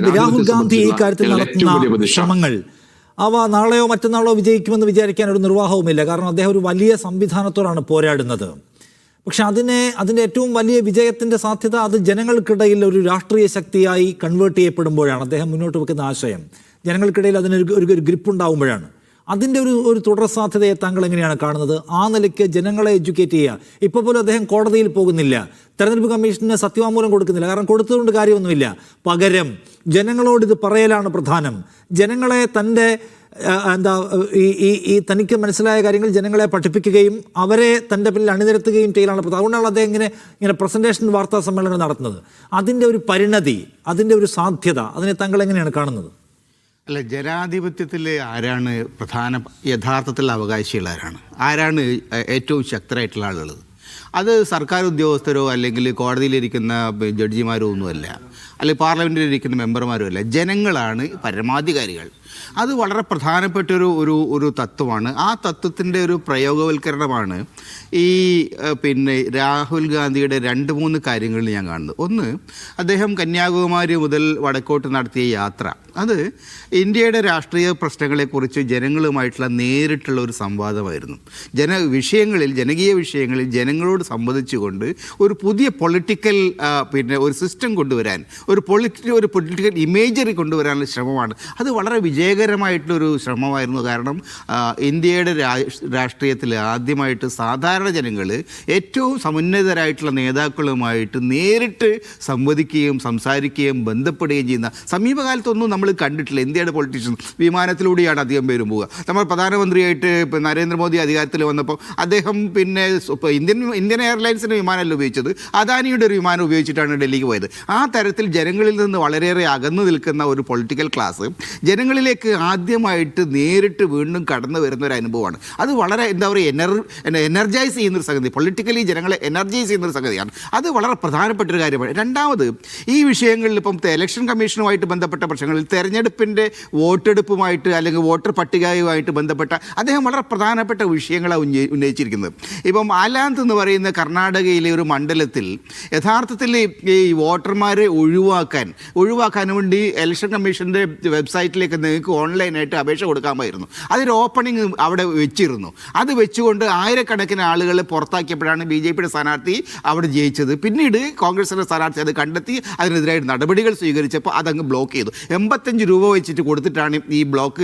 രാഹുൽ ഗാന്ധി ഈ കാര്യത്തിൽ നടത്തുന്ന ശ്രമങ്ങൾ അവ നാളെയോ മറ്റന്നാളോ വിജയിക്കുമെന്ന് വിചാരിക്കാൻ ഒരു നിർവാഹവുമില്ല. കാരണം അദ്ദേഹം ഒരു വലിയ സംവിധാനത്തോടാണ് പോരാടുന്നത്. പക്ഷെ അതിനെ അതിന്റെ ഏറ്റവും വലിയ വിജയത്തിന്റെ സാധ്യത അത് ജനങ്ങൾക്കിടയിൽ ഒരു രാഷ്ട്രീയ ശക്തിയായി കൺവേർട്ട് ചെയ്യപ്പെടുമ്പോഴാണ്. അദ്ദേഹം മുന്നോട്ട് വെക്കുന്ന ആശയം. ജനങ്ങൾക്കിടയിൽ അതിനൊരു ഒരു ഒരു ഗ്രിപ്പ് ഉണ്ടാവുമ്പോഴാണ്. അതിന്റെ ഒരു ഒരു തുടർ സാധ്യതയെ താങ്കൾ എങ്ങനെയാണ് കാണുന്നത്? ആ നിലയ്ക്ക് ജനങ്ങളെ എഡ്യൂക്കേറ്റ് ചെയ്യുക. ഇപ്പോൾ പോലും അദ്ദേഹം കോടതിയിൽ പോകുന്നില്ല. തെരഞ്ഞെടുപ്പ് കമ്മീഷന് സത്യവാങ്മൂലം കൊടുക്കുന്നില്ല. കാരണം കൊടുത്തതുകൊണ്ട് കാര്യമൊന്നുമില്ല. പകരം ജനങ്ങളോട് ഇത് പറയലാണ് പ്രധാനം. ജനങ്ങളെ തന്റെ എന്താ ഈ ഈ ഈ തനിക്ക് മനസ്സിലായ കാര്യങ്ങൾ ജനങ്ങളെ പഠിപ്പിക്കുകയും അവരെ തന്റെ പിന്നിൽ അണിനിരത്തുകയും ചെയ്യലാണ് പ്രധാനം. അതുകൊണ്ടാണ് അദ്ദേഹം ഇങ്ങനെ ഇങ്ങനെ പ്രസന്റേഷൻ വാർത്താ സമ്മേളനം നടത്തുന്നത്. അതിന്റെ ഒരു പരിണതി അതിന്റെ ഒരു സാധ്യത അതിനെ താങ്കൾ എങ്ങനെയാണ് കാണുന്നത്? അല്ല ജനാധിപത്യത്തിൽ ആരാണ് പ്രധാന യഥാർത്ഥത്തിൽ അവകാശികൾ ആരാണ്? ആരാണ് ഏറ്റവും ശക്തരായിട്ടുള്ള ആളുകൾ അത് സർക്കാർ ഉദ്യോഗസ്ഥരോ അല്ലെങ്കിൽ കോടതിയിലിരിക്കുന്ന ജഡ്ജിമാരോ ഒന്നുമല്ല. അല്ലെങ്കിൽ പാർലമെന്റിലിരിക്കുന്ന മെമ്പർമാരോ അല്ല. ജനങ്ങളാണ് പരമാധികാരികൾ. അത് വളരെ പ്രധാനപ്പെട്ട ഒരു ഒരു ഒരു തത്വമാണ്. ആ തത്വത്തിന്റെ ഒരു പ്രയോഗവൽക്കരണമാണ് ഈ പിന്നെ രാഹുൽ ഗാന്ധിയുടെ രണ്ട് മൂന്ന് കാര്യങ്ങളിൽ ഞാൻ കാണുന്നത്. ഒന്ന് അദ്ദേഹം കന്യാകുമാരി മുതൽ വടക്കോട്ട് നടത്തിയ യാത്ര. അത് ഇന്ത്യയുടെ രാഷ്ട്രീയ പ്രശ്നങ്ങളെക്കുറിച്ച് ജനങ്ങളുമായിട്ടുള്ള നേരിട്ടുള്ള ഒരു സംവാദമായിരുന്നു. ജന വിഷയങ്ങളിൽ ജനകീയ വിഷയങ്ങളിൽ ജനങ്ങളോട് സംവദിച്ചുകൊണ്ട് ഒരു പുതിയ പൊളിറ്റിക്കൽ പിന്നെ ഒരു സിസ്റ്റം കൊണ്ടുവരാൻ ഒരു പൊളിറ്റി ഒരു പൊളിറ്റിക്കൽ ഇമേജറി കൊണ്ടുവരാനുള്ള ശ്രമമാണ്. അത് വളരെ വിജയകരമായിട്ടുള്ളൊരു ശ്രമമായിരുന്നു. കാരണം ഇന്ത്യയുടെ രാഷ്ട്രീയത്തിൽ ആദ്യമായിട്ട് സാധാരണ ജനങ്ങൾ ഏറ്റവും സമുന്നതരായിട്ടുള്ള നേതാക്കളുമായിട്ട് നേരിട്ട് സംവദിക്കുകയും സംസാരിക്കുകയും ബന്ധപ്പെടുകയും ചെയ്യുന്ന സമീപകാലത്തൊന്നും നമ്മൾ കണ്ടിട്ടില്ല. ഇന്ത്യയുടെ പൊളിറ്റീഷ്യൻസ് വിമാനത്തിലൂടെയാണ് അധികം പേരും പോവുക. നമ്മൾ പ്രധാനമന്ത്രിയായിട്ട് ഇപ്പം നരേന്ദ്രമോദി അധികാരത്തിൽ വന്നപ്പോൾ അദ്ദേഹം പിന്നെ ഇന്ത്യൻ ഇന്ത്യൻ എയർലൈൻസിന്റെ വിമാനമല്ല ഉപയോഗിച്ചത്. അദാനിയുടെ ഒരു വിമാനം ഉപയോഗിച്ചിട്ടാണ് ഡൽഹിക്ക് പോയത്. ആ തരത്തിൽ ജനങ്ങളിൽ നിന്ന് വളരെയേറെ അകന്നു നിൽക്കുന്ന ഒരു പൊളിറ്റിക്കൽ ക്ലാസ് ജനങ്ങളിലേക്ക് ആദ്യമായിട്ട് നേരിട്ട് വീണ്ടും കടന്നു വരുന്ന ഒരു അനുഭവമാണ്. അത് വളരെ എന്താ പറയുക എനർ എനർജൈസ് ചെയ്യുന്നൊരു സംഗതി. പൊളിറ്റിക്കലി ജനങ്ങളെ എനർജൈസ് ചെയ്യുന്നൊരു സംഗതിയാണ്. അത് വളരെ പ്രധാനപ്പെട്ട ഒരു കാര്യമാണ്. രണ്ടാമത് ഈ വിഷയങ്ങളിൽ ഇപ്പം ഇലക്ഷൻ കമ്മീഷനുമായിട്ട് ബന്ധപ്പെട്ട പ്രശ്നങ്ങളിൽ തെരഞ്ഞെടുപ്പിന്റെ വോട്ടെടുപ്പുമായിട്ട് അല്ലെങ്കിൽ വോട്ടർ പട്ടികയുമായിട്ട് ബന്ധപ്പെട്ട അദ്ദേഹം വളരെ പ്രധാനപ്പെട്ട വിഷയങ്ങളാണ് ഉന്നയി ഉന്നയിച്ചിരിക്കുന്നത്. ഇപ്പം ആലാന്ത് എന്ന് പറയുന്ന കർണാടകയിലെ ഒരു മണ്ഡലത്തിൽ യഥാർത്ഥത്തിൽ ഈ വോട്ടർമാരെ ഒഴിവാക്കാൻ ഒഴിവാക്കാൻ വേണ്ടി ഇലക്ഷൻ കമ്മീഷന്റെ വെബ്സൈറ്റിലേക്ക് നിങ്ങൾക്ക് ഓൺലൈനായിട്ട് അപേക്ഷ കൊടുക്കാമായിരുന്നു. അതൊരു ഓപ്പണിംഗ് അവിടെ വെച്ചിരുന്നു. അത് വെച്ചുകൊണ്ട് ആയിരക്കണക്കിന് ആളുകൾ പുറത്താക്കിയപ്പോഴാണ് ബി ജെ പിയുടെ സ്ഥാനാർത്ഥി അവിടെ ജയിച്ചത്. പിന്നീട് കോൺഗ്രസിന്റെ സ്ഥാനാർത്ഥി അത് കണ്ടെത്തി അതിനെതിരായിട്ട് നടപടികൾ സ്വീകരിച്ചപ്പോൾ അതങ്ങ് ബ്ലോക്ക് ചെയ്തു. എൺപത്തഞ്ച് രൂപ വെച്ചിട്ട് കൊടുത്തിട്ടാണ് ഈ ബ്ലോക്ക്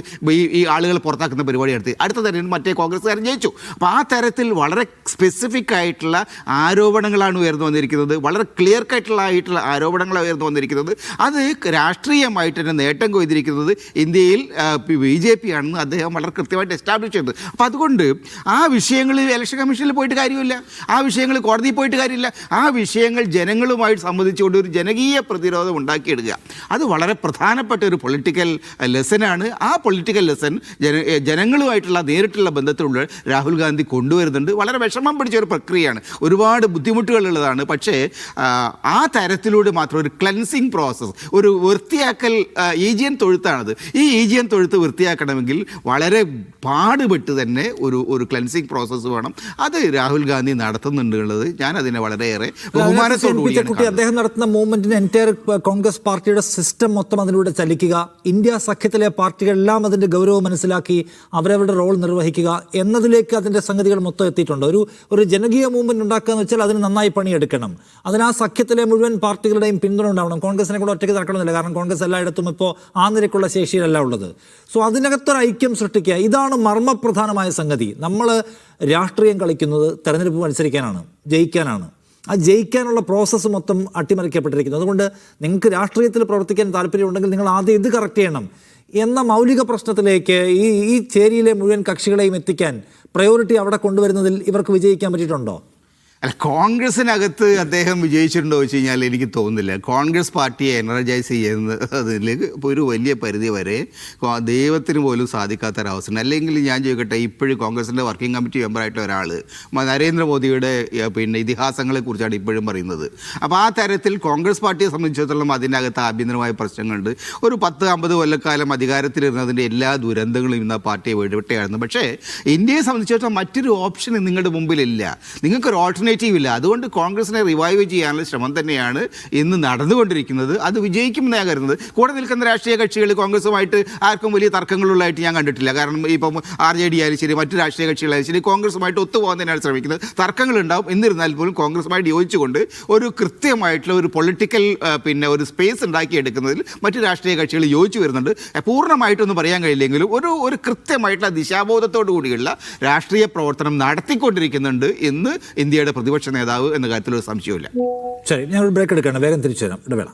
ഈ ആളുകൾ പുറത്താക്കുന്ന പരിപാടി നടത്തി അടുത്ത തെരഞ്ഞെടുപ്പ് മറ്റേ കോൺഗ്രസ്സുകാരൻ ജയിച്ചു. അപ്പോൾ ആ തരത്തിൽ വളരെ സ്പെസിഫിക് ആയിട്ടുള്ള ആരോപണങ്ങളാണ് ഉയർന്നു വന്നിരിക്കുന്നത്. വളരെ ക്ലിയർ കട്ടുള്ള ആയിട്ടുള്ള ആരോപണങ്ങളാണ് ഉയർന്നു വന്നിരിക്കുന്നത്. അത് രാഷ്ട്രീയമായിട്ട് തന്നെ നേട്ടം കൊയ്തിരിക്കുന്നത് ഇന്ത്യയിൽ ബി ജെ പി ആണെന്ന് അദ്ദേഹം വളരെ കൃത്യമായിട്ട് എസ്റ്റാബ്ലിഷ് ചെയ്തത് അപ്പോൾ അതുകൊണ്ട് ആ വിഷയങ്ങൾ ഇലക്ഷൻ കമ്മീഷനിൽ പോയിട്ട് കാര്യമില്ല. ആ വിഷയങ്ങൾ കോടതിയിൽ പോയിട്ട് കാര്യമില്ല. ആ വിഷയങ്ങൾ ജനങ്ങളുമായിട്ട് സംബന്ധിച്ചുകൊണ്ട് ഒരു ജനകീയ പ്രതിരോധം ഉണ്ടാക്കിയെടുക്കുക. അത് വളരെ പ്രധാനപ്പെട്ട ഒരു പൊളിറ്റിക്കൽ ലെസനാണ് ആ പൊളിറ്റിക്കൽ ലെസൺ ജന ജനങ്ങളുമായിട്ടുള്ള നേരിട്ടുള്ള ബന്ധത്തിലുള്ള രാഹുൽ ഗാന്ധി കൊണ്ടുവരുന്നുണ്ട്. വളരെ വിഷമം പിടിച്ച ഒരു പ്രക്രിയയാണ്. ഒരുപാട് ബുദ്ധിമുട്ടുകളുള്ളതാണ് പക്ഷേ ആ, തരത്തിലൂടെ മാത്രം ഒരു ക്ലൻസിങ് പ്രോസസ്സ് ഒരു വൃത്തിയാക്കൽ ഈജിയൻ തൊഴുത്താണത്. ഈ ഈജിയൻ തൊഴുത്ത് വൃത്തിയാക്കണമെങ്കിൽ വളരെ പാടുപെട്ട് തന്നെ ഒരു ഒരു ക്ലൻസിങ് പ്രോസസ്സ് വേണം. അത് രാഹുൽ ഗാന്ധി നടത്തുന്നുണ്ട് ഉള്ളത് ഞാൻ അതിനെ വളരെയേറെ ബഹുമാനത്തോടുകൂടി അദ്ദേഹം നടത്തുന്ന മൂവ്മെന്റിന് എന്റയർ കോൺഗ്രസ് പാർട്ടിയുടെ സിസ്റ്റം മൊത്തം അതിലൂടെ ചലിക്കുക ഇന്ത്യ സഖ്യത്തിലെ പാർട്ടികളെല്ലാം അതിന്റെ ഗൗരവം മനസ്സിലാക്കി അവരവരുടെ റോൾ നിർവഹിക്കുക എന്നതിലേക്ക് അതിന്റെ സംഗതികൾ മൊത്തം എത്തിയിട്ടുണ്ട്. ഒരു ഒരു ജനകീയ മൂവ്മെന്റ് ഉണ്ടാക്കുക എന്ന് വെച്ചാൽ അതിന് നന്നായി പണിയെടുക്കണം. അതിന് ആ സഖ്യത്തിലെ മുഴുവൻ പാർട്ടികളുടെയും പിന്തുണ ഉണ്ടാവണം. കോൺഗ്രസിനെ കൂടെ ഒറ്റയ്ക്ക് നടക്കണമെന്നില്ല. കാരണം കോൺഗ്രസ് എല്ലായിടത്തും ഇപ്പോൾ ആ നിരക്കുള്ള ശേഷിയിലല്ല ഉള്ളത്. സോ അതിനകത്തൊരു ഐക്യം സൃഷ്ടിക്കുക. ഇതാണ് മർമ്മപ്രധാനമായ സംഗതി. നമ്മൾ രാഷ്ട്രീയം കളിക്കുന്നത് തെരഞ്ഞെടുപ്പ് മത്സരിക്കാനാണ് ജയിക്കാനാണ്. ആ ജയിക്കാനുള്ള പ്രോസസ്സ് മൊത്തം അട്ടിമറിക്കപ്പെട്ടിരിക്കുന്നു. അതുകൊണ്ട് നിങ്ങൾക്ക് രാഷ്ട്രീയത്തിൽ പ്രവർത്തിക്കാൻ താല്പര്യമുണ്ടെങ്കിൽ നിങ്ങൾ ആദ്യം ഇത് കറക്റ്റ് ചെയ്യണം. എന്ന മൗലിക പ്രശ്നത്തിലേക്ക് ഈ ഈ ചേരിയിലെ മുഴുവൻ കക്ഷികളെയും എത്തിക്കാൻ പ്രയോറിറ്റി അവിടെ കൊണ്ടുവരുന്നതിൽ ഇവർക്ക് വിജയിക്കാൻ പറ്റിയിട്ടുണ്ടോ? അല്ല കോൺഗ്രസിനകത്ത് അദ്ദേഹം വിജയിച്ചിട്ടുണ്ടോ വെച്ച് കഴിഞ്ഞാൽ എനിക്ക് തോന്നുന്നില്ല. കോൺഗ്രസ് പാർട്ടിയെ എനർജൈസ് ചെയ്യുന്നതിലേക്ക് ഒരു വലിയ പരിധി വരെ ദൈവത്തിന് പോലും സാധിക്കാത്തൊരവസ്ഥ. അല്ലെങ്കിൽ ഞാൻ ചോദിക്കട്ടെ ഇപ്പോഴും കോൺഗ്രസിന്റെ വർക്കിംഗ് കമ്മിറ്റി മെമ്പറായിട്ട് ഒരാൾ നരേന്ദ്രമോദിയുടെ പിന്നെ ഇതിഹാസങ്ങളെക്കുറിച്ചാണ് ഇപ്പോഴും പറയുന്നത്. അപ്പോൾ ആ തരത്തിൽ കോൺഗ്രസ് പാർട്ടിയെ സംബന്ധിച്ചിടത്തോളം അതിനകത്ത് ആഭ്യന്തരമായ പ്രശ്നങ്ങളുണ്ട്. ഒരു പത്ത് അമ്പത് കൊല്ലക്കാലം അധികാരത്തിലിരുന്നതിന്റെ എല്ലാ ദുരന്തങ്ങളും ഇന്ന് ആ പാർട്ടിയെ വിടവിട്ടയായിരുന്നു പക്ഷേ ഇന്ത്യയെ സംബന്ധിച്ചിടത്തോളം മറ്റൊരു ഓപ്ഷൻ നിങ്ങളുടെ മുമ്പിലില്ല. നിങ്ങൾക്കൊരു ഓൾട്ടർനേറ്റ് ആൾട്ടർനേറ്റീവ് ഇല്ല. അതുകൊണ്ട് കോൺഗ്രസിനെ റിവൈവ് ചെയ്യാനുള്ള ശ്രമം തന്നെയാണ് ഇന്ന് നടന്നുകൊണ്ടിരിക്കുന്നത്. അത് വിജയിക്കുമെന്ന് ഞാൻ കരുതുന്നത്. കൂടെ നിൽക്കുന്ന രാഷ്ട്രീയ കക്ഷികൾ കോൺഗ്രസുമായിട്ട് ആർക്കും വലിയ തർക്കങ്ങളുള്ളതായിട്ട് ഞാൻ കണ്ടിട്ടില്ല. കാരണം ഇപ്പം ആർ ജെ ഡി ആയാലും ശരി മറ്റു രാഷ്ട്രീയ കക്ഷികളായാലും ശരി കോൺഗ്രസുമായിട്ട് ഒത്തുപോകാൻ തന്നെയാണ് ശ്രമിക്കുന്നത്. തർക്കങ്ങളുണ്ടാവും. എന്നിരുന്നാൽ പോലും കോൺഗ്രസുമായിട്ട് യോജിച്ചുകൊണ്ട് ഒരു കൃത്യമായിട്ടുള്ള ഒരു പൊളിറ്റിക്കൽ പിന്നെ ഒരു സ്പേസ് ഉണ്ടാക്കിയെടുക്കുന്നതിൽ മറ്റു രാഷ്ട്രീയ കക്ഷികൾ യോജിച്ചു വരുന്നുണ്ട്. പൂർണമായിട്ടൊന്നും പറയാൻ കഴിയില്ലെങ്കിലും ഒരു ഒരു കൃത്യമായിട്ടുള്ള ദിശാബോധത്തോടു കൂടിയുള്ള രാഷ്ട്രീയ പ്രവർത്തനം നടത്തിക്കൊണ്ടിരിക്കുന്നുണ്ട് എന്ന് ഇന്ത്യയുടെ പ്രതിപക്ഷ നേതാവ് എന്ന കാര്യത്തിൽ ഒരു സംശയമില്ല ശരി ഞാൻ ഒരു ബ്രേക്ക് എടുക്കണം വേഗം തിരിച്ചു തരാം ഇടവേള.